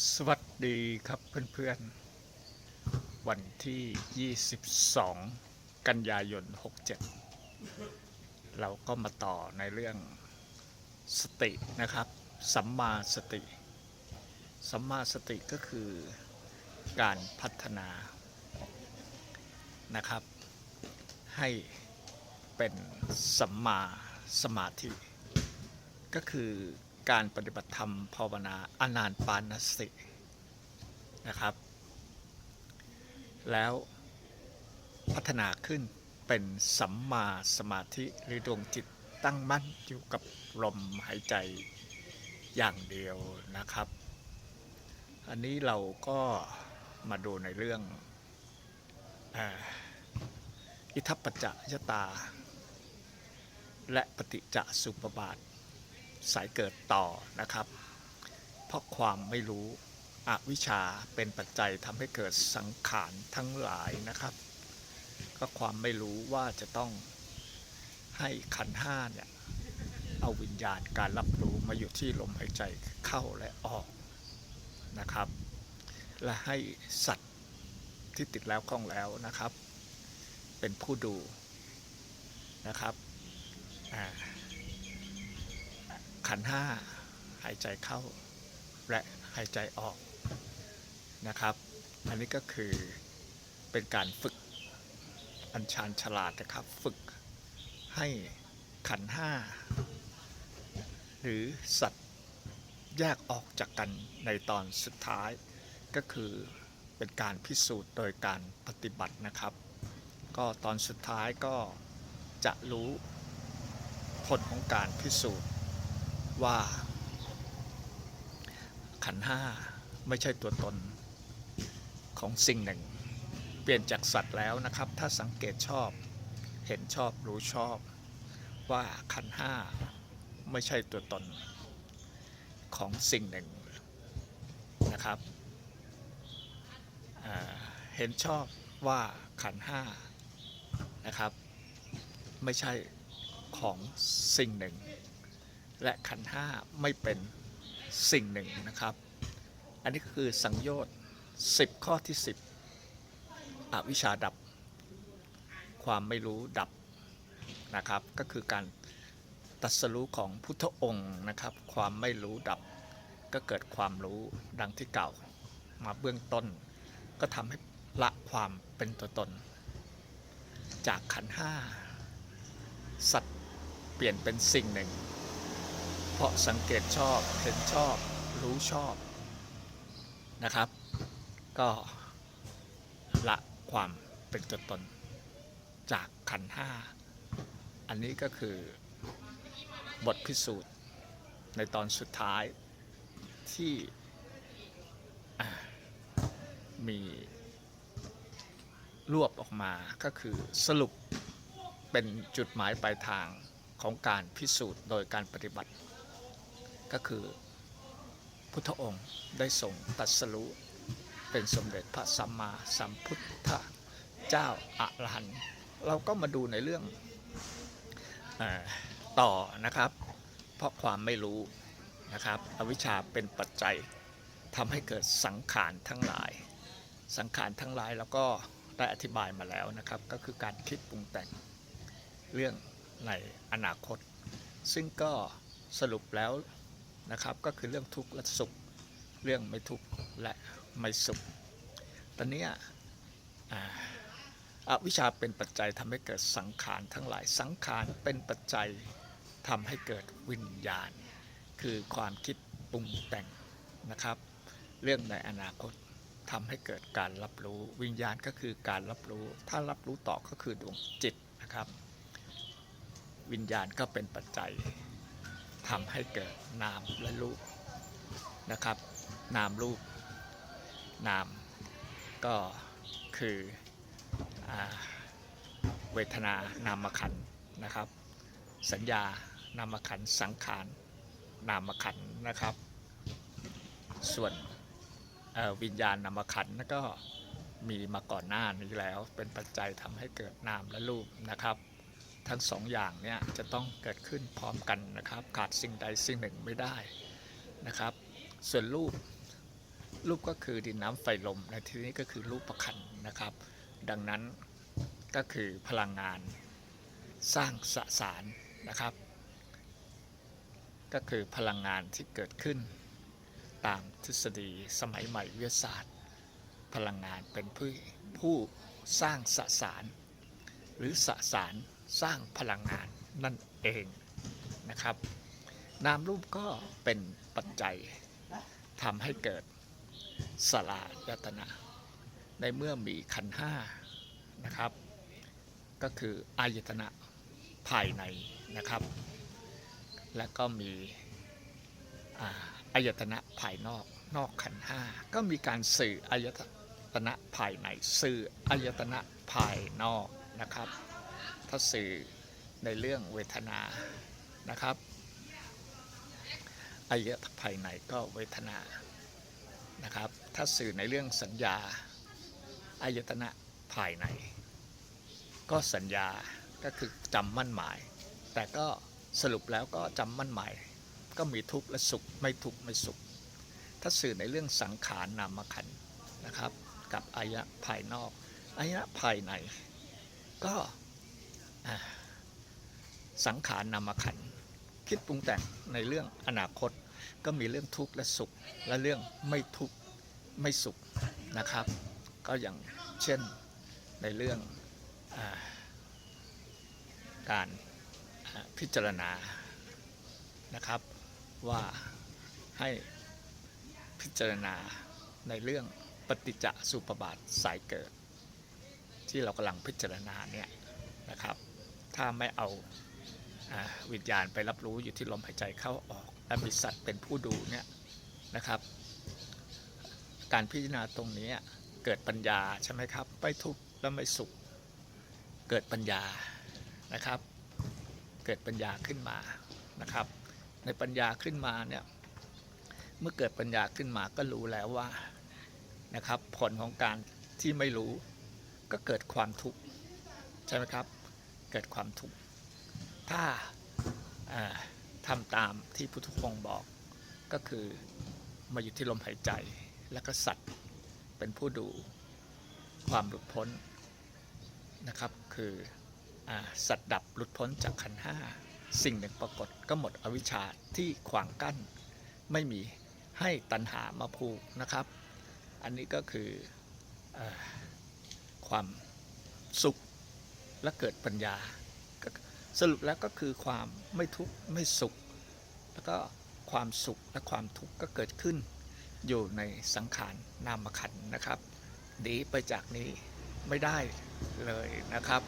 สวัสดีครับเพื่อนๆ วันที่ 22 กันยายน 67 เราก็มาต่อในเรื่องสตินะครับ สัมมาสติ สัมมาสติก็คือการพัฒนานะครับ ให้เป็นสัมมาสมาธิ ก็คือ การปฏิบัติธรรมภาวนาอนานปานสตินะครับ แล้วพัฒนาขึ้นเป็นสัมมาสมาธิหรือดวงจิตตั้งมั่นอยู่กับลมหายใจอย่างเดียวนะครับ อันนี้เราก็มาดูในเรื่องอิทัปปัจจยตา และปฏิจจสุปบาท สายเกิดต่อนะครับ เพราะความไม่รู้อวิชชาเป็นปัจจัยทำให้เกิดสังขารทั้งหลายนะครับ ก็ความไม่รู้ว่าจะต้องให้ขันห้าเนี่ยเอาวิญญาณการรับรู้มาอยู่ที่ลมหายใจเข้าและออกนะครับ และให้สัตว์ที่ติดแล้วคล่องแล้วนะครับ เป็นผู้ดูนะครับอ่า ขันห้าหายใจเข้าและหายใจออกนะครับ อันนี้ก็คือเป็นการฝึกอัญชานฉลาดนะครับ ฝึกให้ขันห้าหรือสัตว์แยกออกจากกันในตอนสุดท้าย ก็คือเป็นการพิสูจน์โดยการปฏิบัตินะครับ ก็ตอนสุดท้ายก็จะรู้ผลของการพิสูจน์ ว่า ขันห้าไม่ใช่ตัวตนของสิ่งหนึ่ง เปลี่ยนจากสัตว์แล้วนะครับ ถ้าสังเกตชอบเห็นชอบรู้ชอบ ว่าขันห้าไม่ใช่ตัวตนของสิ่งหนึ่งนะครับเห็นชอบว่าขันห้านะครับ ไม่ใช่ของสิ่งหนึ่ง และขันห้าไม่เป็นสิ่งหนึ่งนะครับ อันนี้คือสังโยชน์10 ข้อที่ 10 อวิชชาดับ ความไม่รู้ดับนะครับ ก็คือการตัสรู้ของพุทธองค์นะครับ ความไม่รู้ดับก็เกิดความรู้ดังที่เก่ามาเบื้องต้น ก็ทำให้ละความเป็นตัวตน จากขันห้าสัตว์เปลี่ยนเป็นสิ่งหนึ่ง ราะสังเกตชอบเห็นชอบรู้ชอบนะครับ ก็ละความเป็นตัวตนจากขันห้า อันนี้ก็คือบทพิสูจน์ในตอนสุดท้ายที่มีรวบออกมาก็คือสรุปเป็นจุดหมายปลายทางของการพิสูจน์โดยการปฏิบัติ ก็คือพุทธองค์ได้ทรงตรัสรู้เป็นสมเด็จพระสัมมาสัมพุทธเจ้าอรหันต์เราก็มาดูในเรื่องอต่อนะครับ เพราะความไม่รู้นะครับ อวิชชาเป็นปัจจัยทำให้เกิดสังขารทั้งหลาย สังขารทั้งหลายแล้วก็ได้อธิบายมาแล้วนะครับ ก็คือการคิดปรุงแต่งเรื่องในอนาคต ซึ่งก็สรุปแล้ว นะครับ ก็คือเรื่องทุกข์และสุข เรื่องไม่ทุกข์และไม่สุข ตอนนี้อวิชชาเป็นปัจจัยทำให้เกิดสังขารทั้งหลาย สังขารเป็นปัจจัยทำให้เกิดวิญญาณ คือความคิดปรุงแต่งนะครับ เรื่องในอนาคตทำให้เกิดการรับรู้ วิญญาณก็คือการรับรู้ ถ้ารับรู้ต่อก็คือดวงจิตนะครับ วิญญาณก็เป็นปัจจัย ทำให้เกิดนามและรูปนะครับ นามรูป นามก็คืออเวทนานามขันนะครับ สัญญานามขันสังขารนามขันนะครับ ส่วนวิญญาณนามขันธ์นั่นก็มีมาก่อนหน้านี้แล้ว เป็นปัจจัยทำให้เกิดนามและรูปนะครับ ทั้งสองอย่างเนี่ยจะต้องเกิดขึ้นพร้อมกันนะครับ ขาดสิ่งใดสิ่งหนึ่งไม่ได้นะครับ ส่วนรูปรูปก็คือดินน้ำไฟลมในที่นี้ก็คือรูปประคันนะครับ ดังนั้นก็คือพลังงานสร้างสสารนะครับ ก็คือพลังงานที่เกิดขึ้น ตามทฤษฎีสมัยใหม่วิทยาศาสตร์ พลังงานเป็นผู้ผู้สร้างสสาร หรือสสาร สร้างพลังงานนั่นเองนะครับ นามรูปก็เป็นปัจจัยทำให้เกิดสลายตนะ ในเมื่อมีขันห้านะครับ ก็คืออายตนะภายในนะครับ และก็มีอาอายตนะภายนอกนอกขันห้าก็มีการสื่ออายตนะภายใน สื่ออายตนะภายนอกนะครับ ถ้าสื่อในเรื่องเวทนานะครับอายะภายในก็เวทนานะครับถ้าสื่อในเรื่องสัญญาอายตนะภายใน ก็สัญญาก็คือจำมั่นหมาย แต่ก็สรุปแล้วก็จำมั่นหมาย ก็มีทุกข์และสุขไม่ทุกข์ไม่สุข ถ้าสื่อในเรื่องสังขารนามขันนะครับ กับอายะภายนอกอายะภายใน ก็ สังขารนามขันคิดปรุงแต่งในเรื่องอนาคต ก็มีเรื่องทุกข์และสุข และเรื่องไม่ทุกข์ไม่สุขนะครับ ก็อย่างเช่นในเรื่องอาการพิจารณานะครับว่าให้พิจารณาในเรื่องปฏิจจสุปบาทสายเกิด ที่เรากำลังพิจารณาเนี่ยนะครับ ถ้าไม่เอาอวิญญาณไปรับรู้อยู่ที่ลมหายใจเข้าออก และมีสัตว์เป็นผู้ดูเนี่ยนะครับ การพิจารณาตรงนี้เกิดปัญญาใช่ไหมครับไม่ทุกข์และไม่สุข เกิดปัญญานะครับ เกิดปัญญาขึ้นมานะครับ ในปัญญาขึ้นมาเนี่ยเมื่อเกิดปัญญาขึ้นมาก็รู้แล้วว่านะครับ ผลของการที่ไม่รู้ก็เกิดความทุกข์ใช่ไหมครับ เกิดความทุกข์ถ้าทำตามที่พุทธองค์บอกก็คือมาอยู่ที่ลมหายใจแล้วก็สัตว์เป็นผู้ดูความหลุดพ้นนะครับ คืออสัตว์ดับหลุดพ้นจากขันห้าสิ่งหนึ่งปรากฏก็หมดอวิชชาที่ขวางกั้น ไม่มีให้ตัณหามาผูกนะครับ อันนี้ก็คืออความสุข และเกิดปัญญา สรุปแล้วก็คือความไม่ทุกข์ไม่สุข แล้วก็ความสุขและความทุกข์ก็เกิดขึ้น อยู่ในสังขารนามขันนะครับหนีไปจากนี้ไม่ได้เลยนะครับ